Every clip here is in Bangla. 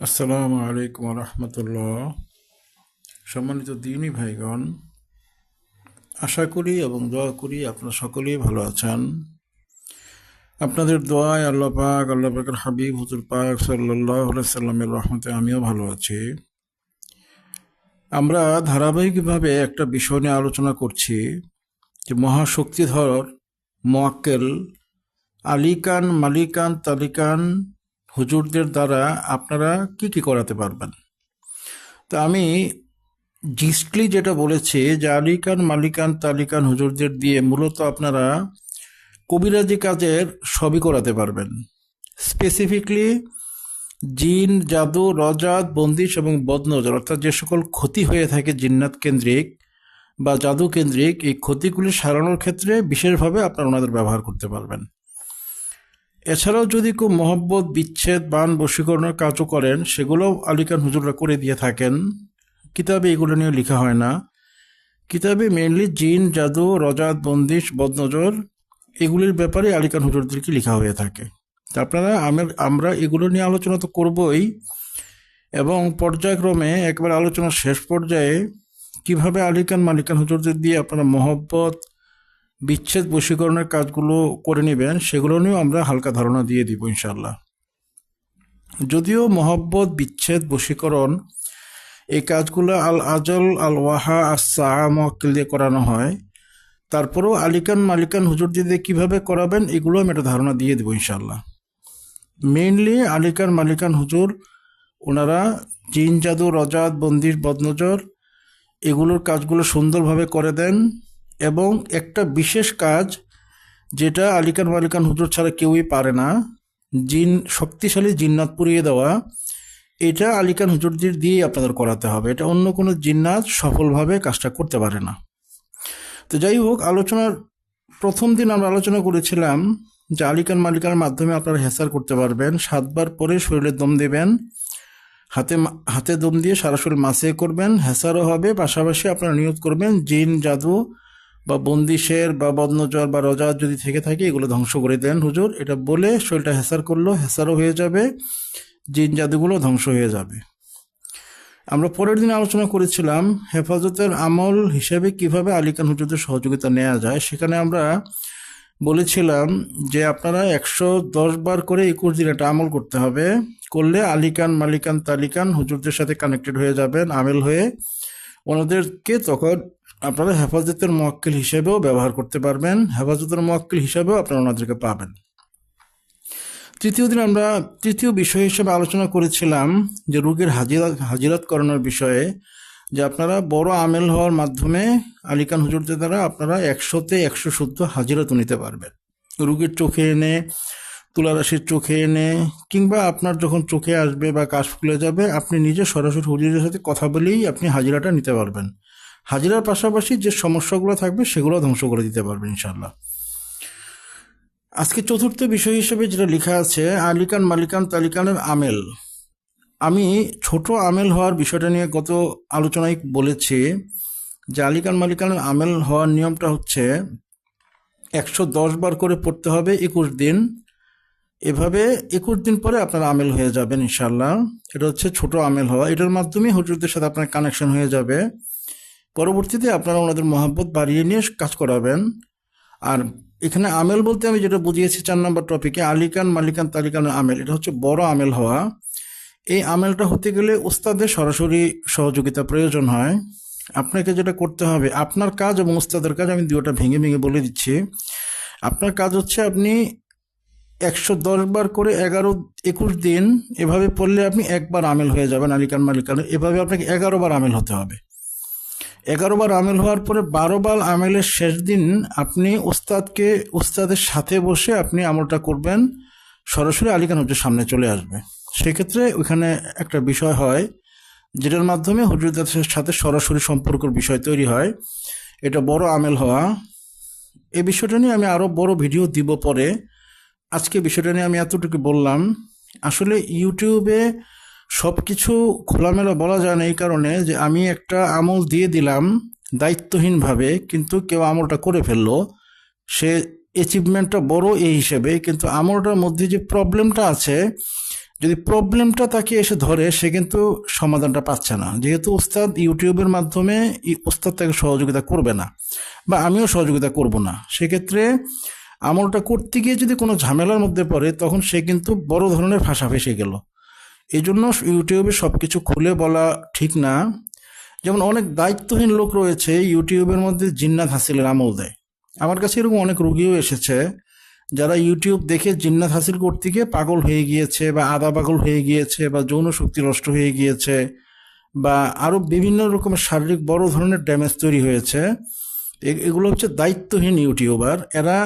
আসসালামু আলাইকুম রহমতুল্লাহ। সম্মানিত দিনী ভাইগণ, আশা করি এবং দোয়া করি আপনারা সকলেই ভালো আছেন। আপনাদের দোয়ায় আল্লাহ পাক, আল্লাহ পাকের হাবিব হুজুর পাক সাল্লাহ সাল্লামের রহমতে আমিও ভালো আছি। আমরা ধারাবাহিকভাবে একটা বিষয় নিয়ে আলোচনা করছি, যে মহাশক্তিধর মোয়াক্কেল আলিকান মালিকান তালিকান হুজুরদের দ্বারা আপনারা কি কি করাতে পারবেন? তো আমি জিস্টলি যেটা বলেছি যে আলিকান মালিকান তালিকান হুজুরদের দিয়ে মূলত আপনারা কবিরাজি কাজের সবই করাতে পারবেন। স্পেসিফিকলি জিন, জাদু রজাত বন্দিশ এবং বদনজর অর্থাৎ যে সকল ক্ষতি হয়ে থাকে জিন্নাত কেন্দ্রিক বা জাদু কেন্দ্রিক, এই ক্ষতিগুলি সারানোর ক্ষেত্রে বিশেষভাবে আপনারা ওনাদের ব্যবহার করতে পারবেন। এছাড়াও যদি কেউ মহব্বত, বিচ্ছেদ, বান, বশীকরণের কাজও করেন সেগুলোও আলিকান হুজুররা করে দিয়ে থাকেন। কিতাবে এগুলো নিয়ে লেখা হয় না। কিতাবে মেনলি জিন, জাদু, রজাত, বন্দিশ, বদনজর, এগুলির ব্যাপারে আলিকান হুজুরদেরকে লেখা হয়ে থাকে। আপনারা আমের এগুলো নিয়ে আলোচনা তো করবই। এবং পর্যায়ক্রমে একবার আলোচনার শেষ পর্যায়ে কীভাবে আলিকান মালিকান হুজুরদের দিয়ে আপনারা মহব্বত বিচ্ছেদ বশীকরণের কাজগুলো করে নেবেন, সেগুলো নিয়েও আমরা হালকা ধারণা দিয়ে দিব ইনশাল্লাহ যদিও মহব্বত, বিচ্ছেদ, বশীকরণ এই কাজগুলো আল আজল, আল ওয়াহা আর সাহা মক্কেল দিয়ে করানো হয়, তারপরেও আলিকান মালিকান হুজুর দিয়ে কীভাবে করাবেন, এগুলো আমি একটা ধারণা দিয়ে দেবো ইনশাল্লাহ মেইনলি আলিকান মালিকান হুজুর, ওনারা জিন, জাদু, রজাত, বন্দির, বদনজর, এগুলোর কাজগুলো সুন্দরভাবে করে দেন। এবং একটা বিশেষ কাজ যেটা আলিকান মালিকান হুজুর ছাড়া কেউই পারে না, জিন, শক্তিশালী জিন্নাত পুড়িয়ে দেওয়া, এটা আলিকান হুজুরদের দিয়েই আপনাদের করাতে হবে। এটা অন্য কোনো জিন্নাত সফলভাবে কাজটা করতে পারে না। তো যাই হোক, আলোচনার প্রথম দিন আমরা আলোচনা করেছিলাম যে আলিকান মালিকার মাধ্যমে আপনারা হেসার করতে পারবেন, সাতবার পরে শরীরে দম দেবেন, হাতে হাতে দম দিয়ে সারা শরীর মাসে করবেন, হেসারও হবে, পাশাপাশি আপনারা নিয়োগ করবেন, জিন, জাদু বা বন্দিশের বা বদনজর বা রজাত যদি থেকে থাকে, এগুলো ধ্বংস করে দেন হুজুর। এটা বলে শরীরটা হেসার করল, হেসারও হয়ে যাবে, জিন জাদুগুলো ধ্বংস হয়ে যাবে। আমরা পরের দিন আলোচনা করেছিলাম হেফাজতের আমল হিসেবে কীভাবে আলিকান হুজুরদের সহযোগিতা নেওয়া যায়। সেখানে আমরা বলেছিলাম যে আপনারা একশো দশ বার করে একুশ দিন একটা আমল করতে হবে। করলে আলিকান মালিকান, তালিকান হুজুরদের সাথে কানেক্টেড হয়ে যাবেন, আমেল হয়ে। ওনাদেরকে তখন আপনারা হেফাজতের মোয়াক্কেল হিসেবেও ব্যবহার করতে পারবেন, হেফাজতের মোয়াক্কেল হিসেবেও আপনারা ওনাদেরকে পাবেন। তৃতীয় দিন আমরা তৃতীয় বিষয় হিসেবে আলোচনা করেছিলাম যে রোগীর হাজিরাত হাজিরাত করানোর বিষয়ে, যে আপনারা বড় আমেল হওয়ার মাধ্যমে আলিকান হুজুরদের দ্বারা আপনারা একশোতে একশো শুদ্ধ হাজিরাত নিতে পারবেন। রুগীর চোখে এনে, তুলারাশির চোখে এনে, কিংবা আপনার যখন চোখে আসবে বা কাশ ফুলে যাবে, আপনি নিজে সরাসরি হুজুরের সাথে কথা বলেই আপনি হাজিরাটা নিতে পারবেন। হাজিরার পাশাপাশি যে সমস্যাগুলো থাকবে সেগুলো ধ্বংস করে দিতে পারবে ইনশাল্লাহ আজকে চতুর্থ বিষয় হিসেবে যেটা লেখা আছে, আলিকান মালিকান তালিকানের আমেল। আমি ছোট আমেল হওয়ার বিষয়টা নিয়ে গত আলোচনায় বলেছি যে আলিকান মালিকানের আমেল হওয়ার নিয়মটা হচ্ছে একশো দশ বার করে পড়তে হবে একুশ দিন। এভাবে একুশ দিন পরে আপনার আমেল হয়ে যাবেন ইনশাল্লাহ এটা হচ্ছে ছোট আমেল হওয়া। এটার মাধ্যমে হুজুরদের সাথে আপনার কানেকশন হয়ে যাবে। পরবর্তীতে আপনারা ওনাদের মহাব্বত বাড়িয়ে নিয়ে কাজ করাবেন। আর এখানে আমেল বলতে আমি যেটা বুঝিয়েছি চার নম্বর টপিকে আলিকান, মালিকান, তালিকান আমেল, এটা হচ্ছে বড় আমেল হওয়া। এই আমেলটা হতে গেলে উস্তাদের সরাসরি সহযোগিতা প্রয়োজন হয়। আপনাকে যেটা করতে হবে, আপনার কাজ এবং উস্তাদের কাজ আমি দুটা ভেঙে ভেঙে বলে দিচ্ছি। আপনার কাজ হচ্ছে আপনি একশো দশ বার করে এগারো, একুশ দিন এভাবে পড়লে আপনি একবার আমেল হয়ে যাবেন, আলিকান, মালিকান, এভাবে আপনাকে এগারো বার আমেল হতে হবে। এগারো বার আমেল হওয়ার পরে বারো বার আমেলের শেষ দিন আপনি উস্তাদকে, উস্তাদের সাথে বসে আপনি আমলটা করবেন। সরাসরি আলিকান হুজুর সামনে চলে আসবে। সেক্ষেত্রে ওইখানে একটা বিষয় হয়, যেটার মাধ্যমে হুজুরদের সাথে সরাসরি সম্পর্কের বিষয় তৈরি হয়। এটা বড় আমেল হওয়া। এই বিষয়টা নিয়ে আমি আরও বড় ভিডিও দিব পরে। আজকে বিষয়টা নিয়ে আমি এতটুকু বললাম। আসলে ইউটিউবে সব কিছু খোলামেলা বলা যায় না এই কারণে যে আমি একটা আমল দিয়ে দিলাম দায়িত্বহীনভাবে, কিন্তু কেউ আমলটা করে ফেলল। সে অ্যাচিভমেন্টটা বড় এই হিসেবে, কিন্তু আমলটার মধ্যে যে প্রবলেমটা আছে, যদি প্রবলেমটা তাকে এসে ধরে, সে কিন্তু সমাধানটা পাচ্ছে না। যেহেতু ওস্তাদ ইউটিউবের মাধ্যমে ওস্তাদ তাকে সহযোগিতা করবে না, বা আমিও সহযোগিতা করব না। সেক্ষেত্রে আমলটা করতে গিয়ে যদি কোনো ঝামেলার মধ্যে পড়ে, তখন সে কিন্তু বড় ধরনের ভাষা ফেসে গেল। এই জন্য ইউটিউবে সব কিছু খুলে বলা ঠিক না। যেমন অনেক দায়িত্বহীন লোক রয়েছে, ইউটিউবের মধ্যে জিন্নাত হাসিলের আমল দেয়। আমার কাছে এরকম অনেক রুগীও এসেছে, যারা ইউটিউব দেখে জিন্নাত হাসিল করতে গিয়ে পাগল হয়ে গিয়েছে বা আদা পাগল হয়ে গিয়েছে বা যৌন শক্তি নষ্ট হয়ে গিয়েছে বা আরও বিভিন্ন রকমের শারীরিক বড় ধরনের ড্যামেজ তৈরি হয়েছে। এগুলো হচ্ছে দায়িত্বহীন ইউটিউবার। এরা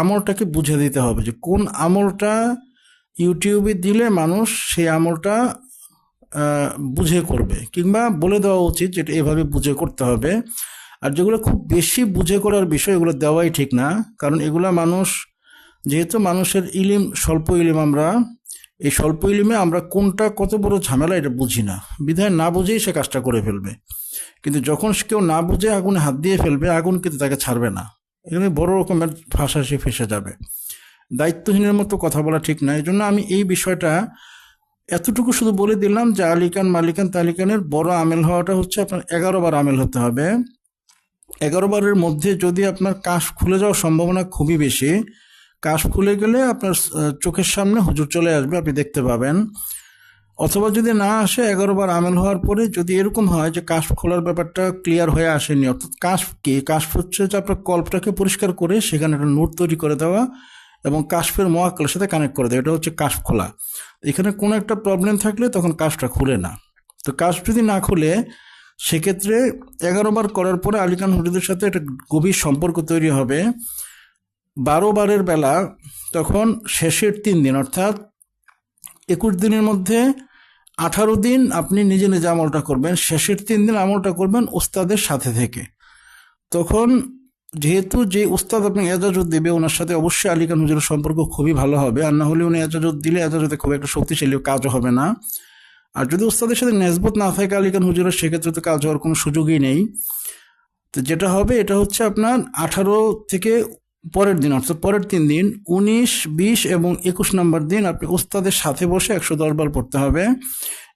আমলটাকে বুঝে দিতে হবে যে কোন আমলটা ইউটিউবে দিলে মানুষ সেই আমলটা বুঝে করবে কিংবা বলে দেওয়া উচিত যেটা এভাবে বুঝে করতে হবে। আর যেগুলো খুব বেশি বুঝে করার বিষয় এগুলো দেওয়াই ঠিক না, কারণ এগুলা মানুষ, যেহেতু মানুষের ইলিম, স্বল্প ইলিম আমরা, এই স্বল্প ইলিমে আমরা কোনটা কত বড় ঝামেলা এটা বুঝি না। বিধায় না বুঝেই সে কাজটা করে ফেলবে। কিন্তু যখন কেউ না বুঝে আগুনে হাত দিয়ে ফেলবে, আগুন কিন্তু তাকে ছাড়বে না। এখানে বড় রকমের ভাষা সে ফেসে যাবে। দায়িত্বহীনের মতো কথা বলা ঠিক না। এই জন্য আমি এই বিষয়টা এতটুকু শুধু বলে দিলাম যে আলিকান মালিকান তালিকানের বড় আমেল হওয়াটা হচ্ছে আপনার এগারো বার আমেল হতে হবে। এগারো বারের মধ্যে যদি আপনার কাশ খুলে যাওয়ার সম্ভাবনা খুবই বেশি, কাশ খুলে গেলে আপনার চোখের সামনে হুজুর চলে আসবে, আপনি দেখতে পাবেন। অথবা যদি না আসে এগারো বার আমেল হওয়ার পরে যদি এরকম হয় যে কাশ খোলার ব্যাপারটা ক্লিয়ার হয়ে আসেনি, অর্থাৎ কাশ কি? কাশ হচ্ছে যে আপনার কল্পটাকে পরিষ্কার করে সেখানে একটা নোট তৈরি করে দেওয়া এবং কাশফের মহাকালের সাথে কানেক্ট করে দেয়। এটা হচ্ছে কাশ খোলা। এখানে কোনো একটা প্রবলেম থাকলে তখন কাশটা খুলে না। তো কাশ যদি না খুলে, সেক্ষেত্রে এগারো বার করার পরে আলিকান হুজুরদের সাথে একটা গভীর সম্পর্ক তৈরি হবে। বারো বারের বেলা তখন শেষের তিন দিন, অর্থাৎ একুশ দিনের মধ্যে আঠারো দিন আপনি নিজে নিজে আমলটা করবেন। শেষের তিন দিন আমলটা করবেন ওস্তাদের সাথে থেকে। তখন যেহেতু যে উস্তাদ আপনি এজাজত দেবে, ওনার সাথে অবশ্যই আলিকান হুজুরের সম্পর্ক খুবই ভালো হবে। আর না হলে উনি এজাজত দিলে এজাজতে খুব একটা শক্তিশালী কাজও হবে না। আর যদি উস্তাদের সাথে নেসবত না থাকে আলিকান হুজুরের, সেক্ষেত্রে তো কাজ হওয়ার কোনো সুযোগই নেই। তো যেটা হবে, এটা হচ্ছে আপনার আঠারো থেকে পরের দিন, অর্থাৎ পরের তিন দিন, উনিশ, বিশ এবং একুশ নম্বর দিন আপনি উস্তাদের সাথে বসে একশো দশ বার পড়তে হবে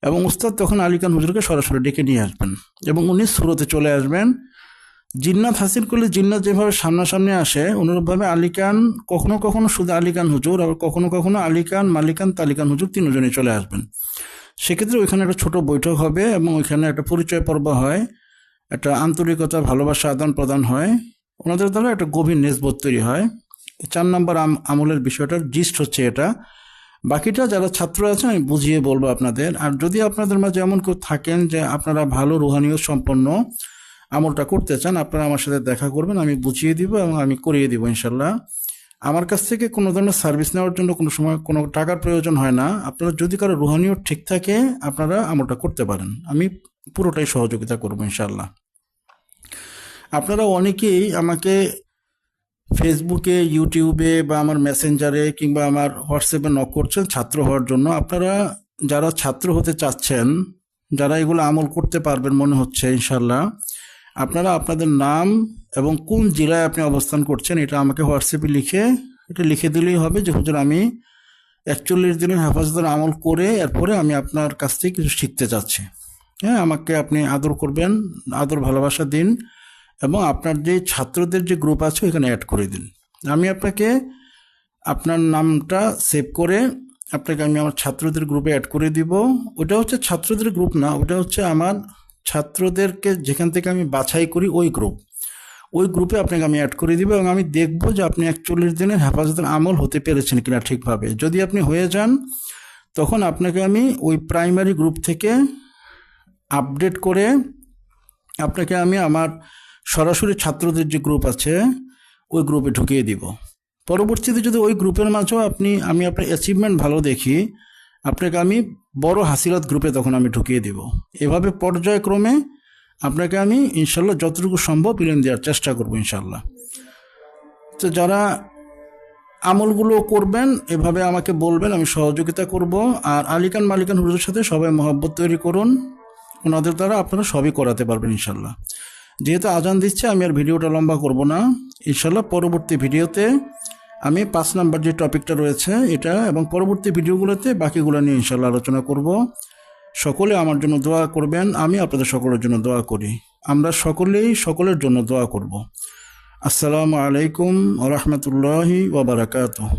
এবং উস্তাদ তখন আলিকান হুজুরকে সরাসরি ডেকে নিয়ে আসবেন এবং উনি সুরতে চলে আসবেন। জিন্নাত হাসিল করলে জিন্নাত যেভাবে সামনাসামনি আসে, অনুরূপভাবে আলিকান কখনো কখনো শুধু আলিকান হুজুর, আবার কখনো কখনো আলিকান মালিকান তালিকান হুজুর তিনজনই চলে আসবেন। সেক্ষেত্রে ওইখানে একটা ছোট বৈঠক হবে এবং ওইখানে একটা পরিচয় পর্ব হয়, একটা আন্তরিকতা, ভালোবাসা আদান প্রদান হয়। ওনাদের দ্বারা একটা গভীর নেসবোধ তৈরি হয়। চার নম্বর আম- আমলের বিষয়টার জিস্ট হচ্ছে এটা। বাকিটা যারা ছাত্র আছেন, আমি বুঝিয়ে বলব আপনাদের। আর যদি আপনাদের মাঝে এমন কেউ থাকেন যে আপনারা ভালো রুহানীয় সম্পন্ন আমলটা করতে চান, আপনারা আমার সাথে দেখা করবেন, আমি বুঝিয়ে দিব এবং আমি করিয়ে দিব ইনশাল্লাহ আমার কাছ থেকে কোনো ধরনের সার্ভিস নেওয়ার জন্য কোনো সময় কোনো টাকার প্রয়োজন হয় না। আপনারা যদি কারও রুহানীয় ঠিক থাকে, আপনারা আমলটা করতে পারেন। আমি পুরোটাই সহযোগিতা করব ইনশাল্লাহ আপনারা অনেকেই আমাকে ফেসবুকে, ইউটিউবে বা আমার মেসেঞ্জারে কিংবা আমার হোয়াটসঅ্যাপে নক করছেন ছাত্র হওয়ার জন্য। আপনারা যারা ছাত্র হতে চাচ্ছেন, যারা এগুলো আমল করতে পারবেন মনে হচ্ছে ইনশাল্লাহ আপনারা আপনাদের নাম এবং কোন জেলায় আপনি অবস্থান করছেন, এটা আমাকে হোয়াটসঅ্যাপে লিখে, এটা লিখে দিলেই হবে যে, হুজুর, আমি একচল্লিশ দিনের হেফাজতের আমল করে এরপরে আমি আপনার কাছ থেকে কিছু শিখতে চাচ্ছি। হ্যাঁ আমাকে আপনি আদর করবেন, আদর, ভালোবাসা দিন এবং আপনার যে ছাত্রদের যে গ্রুপ আছে এখানে অ্যাড করে দিন। আমি আপনাকে আপনার নামটা সেভ করে আপনাকে আমি আমার ছাত্রদের গ্রুপে অ্যাড করে দিব। ওটা হচ্ছে ছাত্রদের গ্রুপ না ওটা হচ্ছে আমার ছাত্রদেরকে যেখান থেকে আমি বাছাই করি, ওই গ্রুপ ওই গ্রুপে আপনাকে আমি অ্যাড করে দিব এবং আমি দেখব যে আপনি একচল্লিশ দিনের হেফাজতের আমল হতে পেরেছেন কিনা ঠিকভাবে। যদি আপনি হয়ে যান, তখন আপনাকে আমি ওই প্রাইমারি গ্রুপ থেকে আপডেট করে আপনাকে আমি আমার সরাসরি ছাত্রদের যে গ্রুপ আছে, ওই গ্রুপে ঢুকিয়ে দিব। পরবর্তীতে যদি ওই গ্রুপের মাঝেও আপনি, আমি আপনার অ্যাচিভমেন্ট ভালো দেখি আপনাকে আমি বড় হাসিরাত গ্রুপে তখন আমি ঢুকিয়ে দিব। এভাবে পর্যায়ক্রমে আপনাকে আমি ইনশাল্লাহ যতটুকু সম্ভব ইলেম দেওয়ার চেষ্টা করব ইনশাল্লাহ। তো যারা আমলগুলো করবেন, এভাবে আমাকে বলবেন, আমি সহযোগিতা করব। আর আলিকান মালিকান হুজুরের সাথে সবাই মহব্বত তৈরি করুন। ওনাদের দ্বারা আপনারা সবই করাতে পারবেন ইনশাল্লাহ। যেহেতু আজান দিচ্ছে, আমি আর ভিডিওটা লম্বা করব না। ইনশাল্লাহ পরবর্তী ভিডিওতে আমি পাঁচ নাম্বার যে টপিকটা রয়েছে এটা এবং পরবর্তী ভিডিওগুলোতে বাকিগুলো নিয়ে ইনশাল্লাহ আলোচনা করব। সকলে আমার জন্য দোয়া করবেন, আমি আপনাদের সকলের জন্য দোয়া করি। আমরা সকলেই সকলের জন্য দোয়া করব। আসসালামু আলাইকুম রহমতুল্লাহি ওবরাকাতুহ